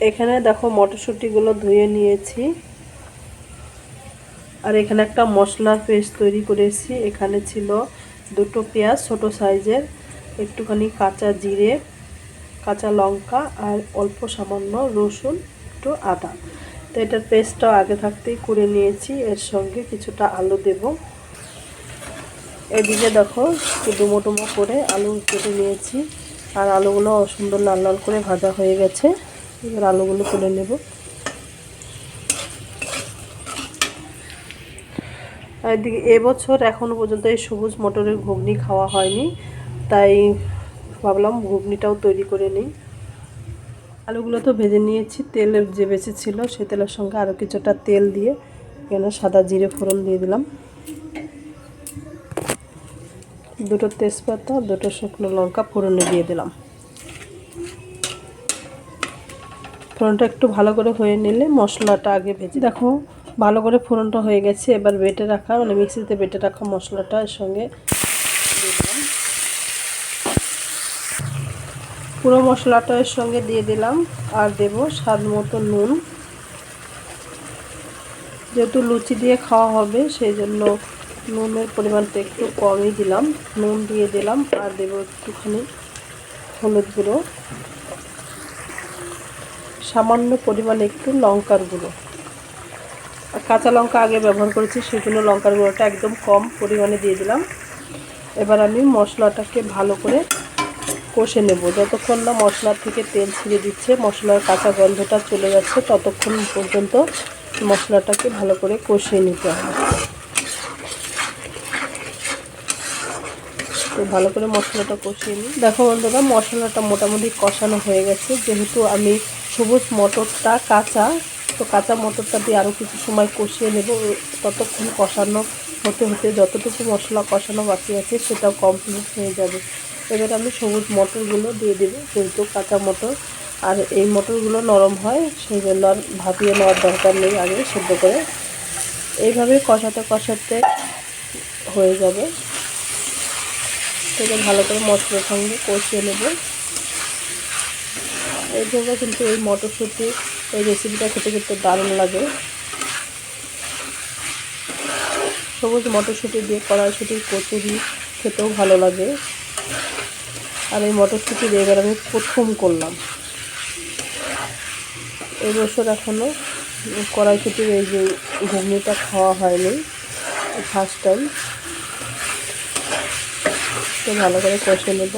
এখানে দেখো মটরশুঁটিগুলো ধুয়ে নিয়েছি। আর এখানে একটা মশলার পেস্ট তৈরি করেছি। এখানে ছিল দুটো পেঁয়াজ ছোট সাইজের, একটুখানি কাঁচা জিরে, কাঁচা লঙ্কা আর অল্প সামান্য রসুন, একটু আদা। তো এটার পেস্টটাও আগে থাকতেই করে নিয়েছি। এর সঙ্গে কিছুটা আলু দেব। এদিকে দেখো ডুমো ডুমো করে আলু কেটে নিয়েছি। আর আলুগুলো সুন্দর লাল লাল করে ভাজা হয়ে গেছে। এবার আলুগুলো তুলে নেব। এদিকে এবছর এখনও পর্যন্ত এই সবুজ মটরের ঘুগনি খাওয়া হয়নি, তাই ভাবলাম ঘুগনিটাও তৈরি করে নিই। আলুগুলো তো ভেজে নিয়েছি তেলের যে বেঁচে ছিল সে তেলের সঙ্গে আরও কিছুটা তেল দিয়ে এখানে সাদা জিরে ফোড়ন দিয়ে দিলাম। দুটো তেজপাতা, দুটো শুকনো লঙ্কা ফোড়নে দিয়ে দিলাম। ফোড়নটা একটু ভালো করে হয়ে নিলে মশলাটা আগে ভেজে দেখো ভালো করে ফোড়নটা হয়ে গেছে, এবার বেটে রাখা মানে মিক্সিতে বেটে রাখা মশলাটা এর সঙ্গে পুরো মশলাটা এর সঙ্গে দিয়ে দিলাম আর দেব স্বাদ মতো নুন। যেহেতু লুচি দিয়ে খাওয়া হবে, সেই জন্য নুনের পরিমাণটা একটু কমই দিলাম। নুন দিয়ে দিলাম আর দেব একটুখানি হলুদ গুঁড়ো। সামান্য পরিমাণে একটু লঙ্কার গুঁড়ো। কাঁচা লঙ্কা আগে ব্যবহার করেছি সেই জন্য লঙ্কার গুঁড়োটা একদম কম পরিমাণে দিয়ে দিলাম। এবার আমি মশলাটাকে ভালো করে কষে নেব। যতক্ষণ না মশলা থেকে তেল ছিঁড়ে দিচ্ছে, মশলার কাঁচা গন্ধটা চলে যাচ্ছে, ততক্ষণ পর্যন্ত মশলাটাকে ভালো করে কষিয়ে নিতে হবে। তো ভালো করে মশলাটা কষিয়ে নিই। দেখো বন্ধুরা, মশলাটা মোটামুটি কষানো হয়ে গেছে। যেহেতু আমি সবুজ মটরটা কাঁচা। তো কাঁচা মটরটা দিয়ে আরও কিছু সময় কষিয়ে নেব। ততক্ষণ কষানো হতে হতে যতটুকু মশলা কষানো বাকি আছে সেটাও কমপ্লিট হয়ে যাবে। এবার আমি সবুজ মটরগুলো দিয়ে দেবো, যেহেতু কাঁচা মটর। আর এই মটরগুলো নরম হয়, সেই জন্য আর ভাপিয়ে নেওয়ার দরকার নেই আগে সেদ্ধ করে। এইভাবে কষাতে কষাতে হয়ে যাবে। সেটা ভালো করে মশলার সঙ্গে কষিয়ে নেব। এইভাবে কিন্তু এই মটরশুঁটি, এই রেসিপিটা খেতে খেতে দারুণ লাগে। সবুজ মটরশুঁটি দিয়ে কড়াইশুঁটির কচুরি খেতেও ভালো লাগে। আর এই মটরশুঁটি দিয়ে এবার আমি প্রথম করলাম। এই বছর এখনও কড়াইশুঁটির এই যে ঘুগনিটা খাওয়া হয়নি ফার্স্ট টাইম তো ভালো করে কষে নেব।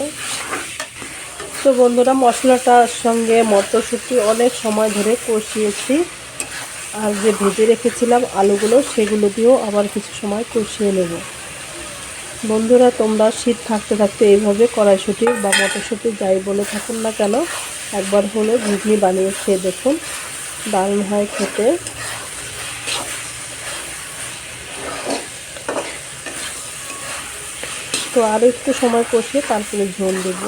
তো বন্ধুরা, মশলাটার সঙ্গে মটরশুঁটি অনেক সময় ধরে কষিয়েছি। আর যে ভেজে রেখেছিলাম আলুগুলো, সেগুলো দিয়েও আবার কিছু সময় কষিয়ে নেব। বন্ধুরা, তোমরা শীত থাকতে থাকতে এইভাবে কড়াইশুঁটি বা মটরশুঁটি যাই বলে থাকুন না কেন, একবার হলে ঘুগনি বানিয়ে খেয়ে দেখুন। দারুণ হয় খেতে। তো আরও একটু সময় কষিয়ে তারপরে ঝোল দেব।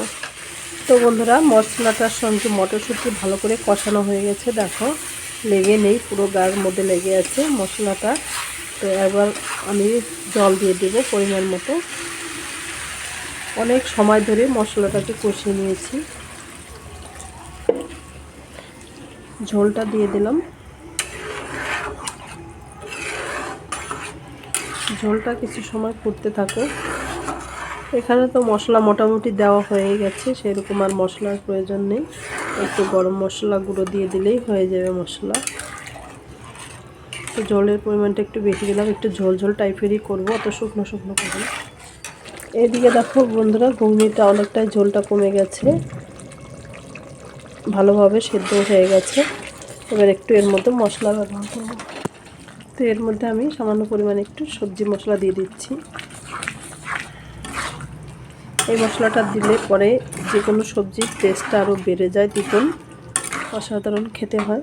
তো বন্ধুরা, মশলাটার সঙ্গে মটরশুঁটি ভালো করে কষানো হয়ে গেছে। দেখো, লেগে নেই, পুরো গায়ের মধ্যে লেগে আছে মশলাটা। তো এবার আমি জল দিয়ে দেব পরিমাণ মতো। অনেক সময় ধরে মশলাটাকে কষিয়ে নিয়েছি। ঝোলটা দিয়ে দিলাম। ঝোলটা কিছু সময় ফুটতে থাকো এখানে তো মশলা মোটামুটি দেওয়া হয়ে গেছে, সেরকম আর মশলার প্রয়োজন নেই। একটু গরম মশলা গুঁড়ো দিয়ে দিলেই হয়ে যাবে মশলা। তো জলের পরিমাণটা একটু বেশি দিলাম, একটু ঝোল ঝোল টাইপেরই করব, অত শুকনো শুকনো করব এদিকে দেখো বন্ধুরা, ঘুগনিটা অনেকটাই ঝোলটা কমে গেছে। ভালোভাবে সেদ্ধ হয়ে গেছে। এবার একটু এর মধ্যে মশলা ব্যবহার করব। তো এর মধ্যে আমি সামান্য পরিমাণে একটু সবজি মশলা দিয়ে দিচ্ছি। এই মশলাটা দিলে পরে যে কোনো সবজির টেস্টটা আরও বেড়ে যায় দ্বিগুণ অসাধারণ খেতে হয়।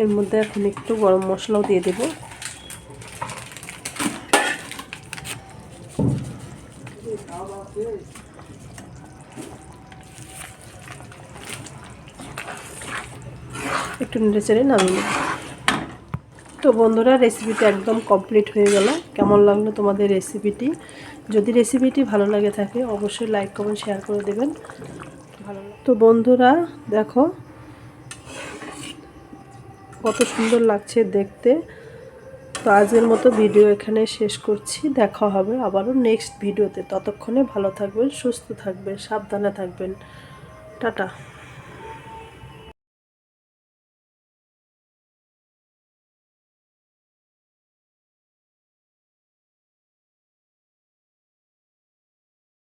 এর মধ্যে এখন একটু গরম মশলাও দিয়ে দেব। একটু নেড়ে চেড়ে নামিয়ে নেব। তো বন্ধুরা রেসিপিটা একদম কমপ্লিট হয়ে গেল। কেমন লাগল তোমাদের রেসিপিটি যদি রেসিপিটি ভালো লাগে থাকে, অবশ্যই লাইক কমেন্ট শেয়ার করে দেবেন। ভালো তো বন্ধুরা, দেখো, কত সুন্দর লাগছে দেখতে। তো আজকের মতো ভিডিও এখানে শেষ করছি। দেখা হবে আবারও নেক্সট ভিডিওতে ততক্ষণে ভালো থাকবেন, সুস্থ থাকবেন, সাবধানে থাকবেন। টাটা।